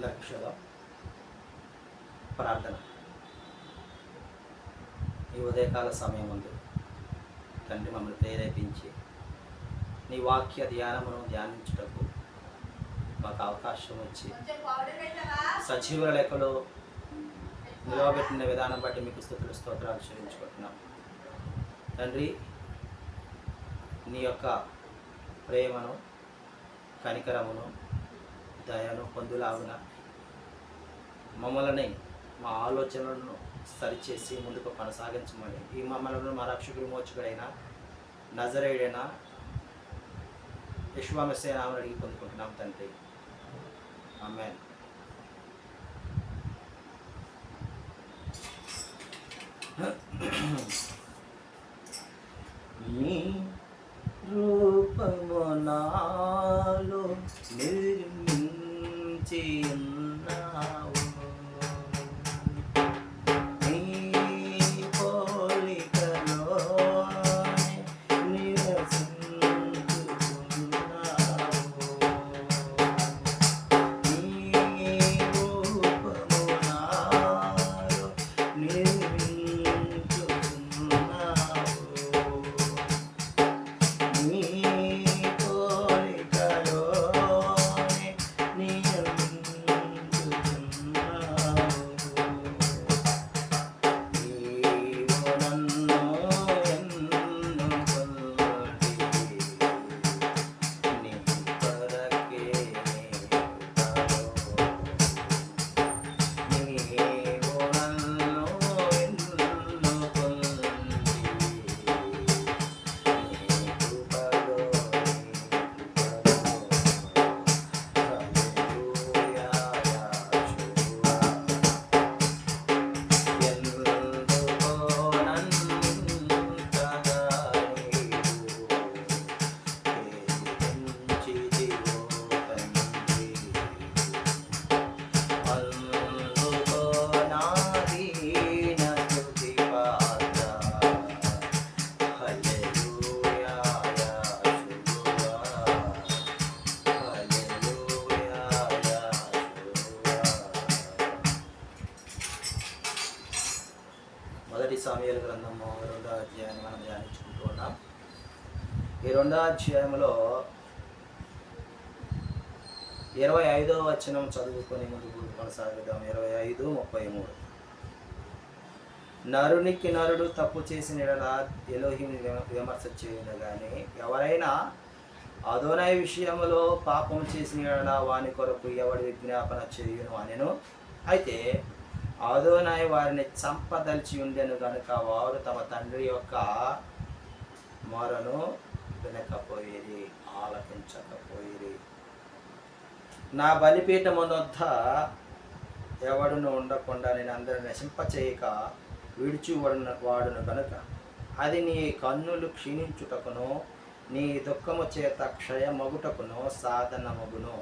అందరికి చూద్దాం ప్రార్థన. ఈ ఉదయకాల సమయం ఉంది తండ్రి మమ్మల్ని ప్రేరేపించి నీ వాక్య ధ్యానమును ధ్యానించుటకు మాకు అవకాశం వచ్చి సజీవుల లెక్కలో నిలవబెట్టిన విధానం బట్టి మీకు స్థుతులు స్తోత్రాలు చెల్లించుకుంటున్నాం. తండ్రి నీ యొక్క ప్రేమను కనికరమును దయను పొందులాగున మమ్మల్ని మా ఆలోచనలను సరిచేసి ముందుకు కొనసాగించమని. ఈ మమ్మల్ని మా రక్షకుడు మోచుకుడైన నజరేడైన విశ్వామసేనామని అడిగి పొందుకుంటున్నాం తండ్రి. ఆమెన్. నీ రూపము నాలో నిర్మించి ఉన్నావు. మొదటి సమయాల గ్రంథము రెండో అధ్యాయాన్ని మనం ధ్యానించుకుంటూ ఉన్నాం. ఈ రెండో అధ్యాయంలో ఇరవై ఐదో వచనం చదువుకొని ముందుకు కొనసాగిద్దాం. ఇరవై ఐదు ముప్పై మూడు. నరునికి నరుడు తప్పు చేసిన ఎలోహిని విమర్శ చేయను కానీ ఎవరైనా అదోనై విషయంలో పాపం చేసిన వాని కొరకు ఎవడి విజ్ఞాపన చేయను అనెను? అయితే అదోనాయ్ వారిని చంపదలిచి ఉండెను కనుక వారు తమ తండ్రి యొక్క మొరను వినకపోయేది ఆలకించకపోయేది నా బలిపీఠమునొద్ద ఎవడును ఉండకుండా నేను అందరిని నశింపచేయక విడిచి వాడును వాడును కనుక అది నీ కన్నులు క్షీణించుటకును నీ దుఃఖము చేత క్షయమగుటకును సాధనమగును.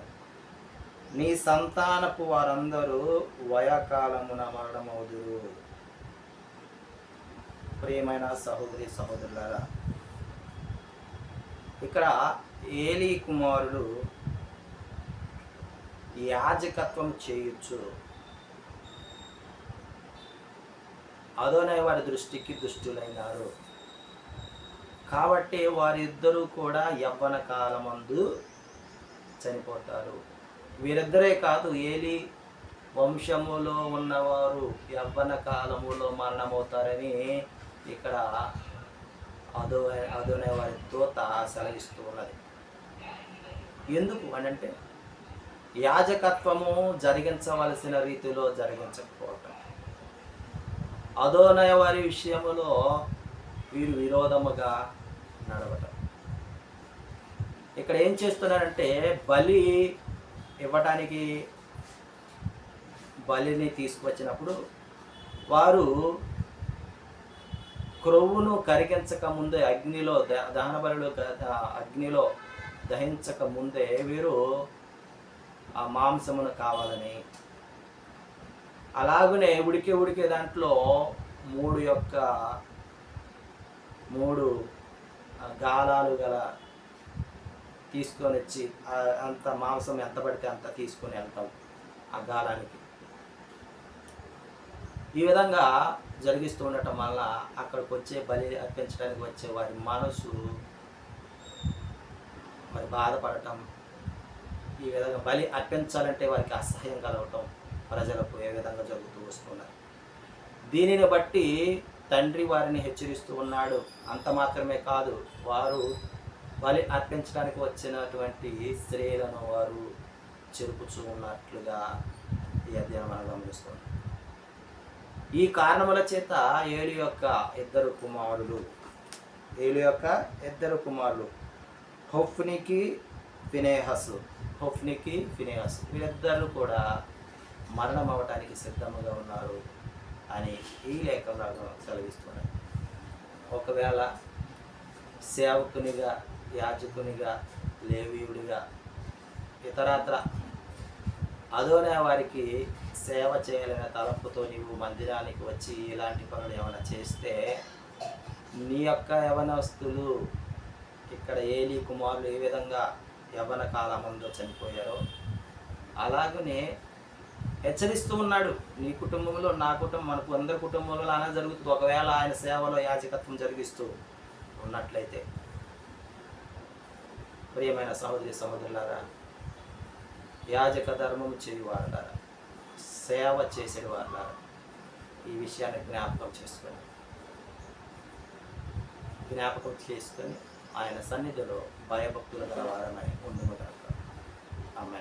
నీ సంతానపు వారందరూ వయకాలమున మరణమవుదురు. ప్రియమైన సహోదరి సహోదరులారా ఇక్కడ ఏలీ కుమారుడు యాజకత్వం చేయొచ్చు అదోనే వారి దృష్టికి దుష్టులైనారు. కాబట్టి వారిద్దరూ కూడా యవ్వన కాలమందు చనిపోతారు. వీరిద్దరే కాదు ఏలి వంశములో ఉన్నవారు యవ్వన కాలములో మరణమవుతారని ఇక్కడ అదో అదోనే వారి దూత సెలవిస్తూ ఉన్నది. ఎందుకు అని అంటే యాజకత్వము జరిగించవలసిన రీతిలో జరిగించకపోవటం. అదోనయ వారి విషయములో వీరు విరోధముగా నడవటం. ఇక్కడ ఏం చేస్తున్నారంటే బలి ఇవ్వటానికి బలిని తీసుకొచ్చినప్పుడు వారు క్రొవ్వును కరిగించక ముందే అగ్నిలో ద- దహన బలిలో ద- అగ్నిలో దహించక ముందే వీరు ఆ మాంసమును కావాలని. అలాగనే ఉడికే ఉడికే దాంట్లో మూడు యొక్క మూడు గాలాలు గల తీసుకొని వచ్చి అంత మాంసం ఎంత పడితే అంత తీసుకొని వెళ్తాం ఆ గాలానికి. ఈ విధంగా జరిగిస్తూ ఉండటం వల్ల అక్కడికి వచ్చే బలి అర్పించడానికి వచ్చే వారి మనసు మరి బాధపడటం ఈ విధంగా బలి అర్పించాలంటే వారికి అసహ్యం కలగటం ప్రజలకు ఏ విధంగా జరుగుతూ వస్తున్నారు. దీనిని బట్టి తండ్రి వారిని హెచ్చరిస్తూ ఉన్నాడు. అంత మాత్రమే కాదు వారు బలి అర్పించడానికి వచ్చినటువంటి స్త్రీలను వారు చెరుపుచూ ఉన్నట్లుగా ఈ అధ్యయనం మనం గమనిస్తుంది ఈ కారణముల చేత ఏడు యొక్క ఇద్దరు కుమారులు ఏడు యొక్క ఇద్దరు కుమారులు హొఫ్నికి ఫినేహస్ హొఫ్నికి ఫినేహస్ వీళ్ళిద్దరూ కూడా మరణం అవ్వటానికి సిద్ధముగా ఉన్నారు అని ఈ లేఖంలో సెలవిస్తున్నారు ఒకవేళ సేవకునిగా యాజకునిగా లేవీయుడిగా ఇతరత్ర అదోనే వారికి సేవ చేయాలనే తలంపుతో నీవు మందిరానికి వచ్చి ఇలాంటి పనులు ఏమైనా చేస్తే నీ యొక్క యవనస్తులు ఇక్కడ ఏలి కుమారులు ఏ విధంగా యవన కాలమంలో చనిపోయారో అలాగనే హెచ్చరిస్తూ ఉన్నాడు. నీ కుటుంబంలో నా కుటుంబం మనకు అందరి కుటుంబంలో అలా జరుగుతుంది. ఒకవేళ ఆయన సేవలో యాజకత్వం జరిగిస్తూ ఉన్నట్లయితే. ప్రియమైన సహోదరి సహోదరులారా యాజక ధర్మం చేయువారులారా సేవ చేసేవారులారా ఈ విషయాన్ని జ్ఞాపకం చేసుకొని జ్ఞాపకం చేసుకొని ఆయన సన్నిధిలో భయభక్తులు గల వారమై ఉండును ఆమె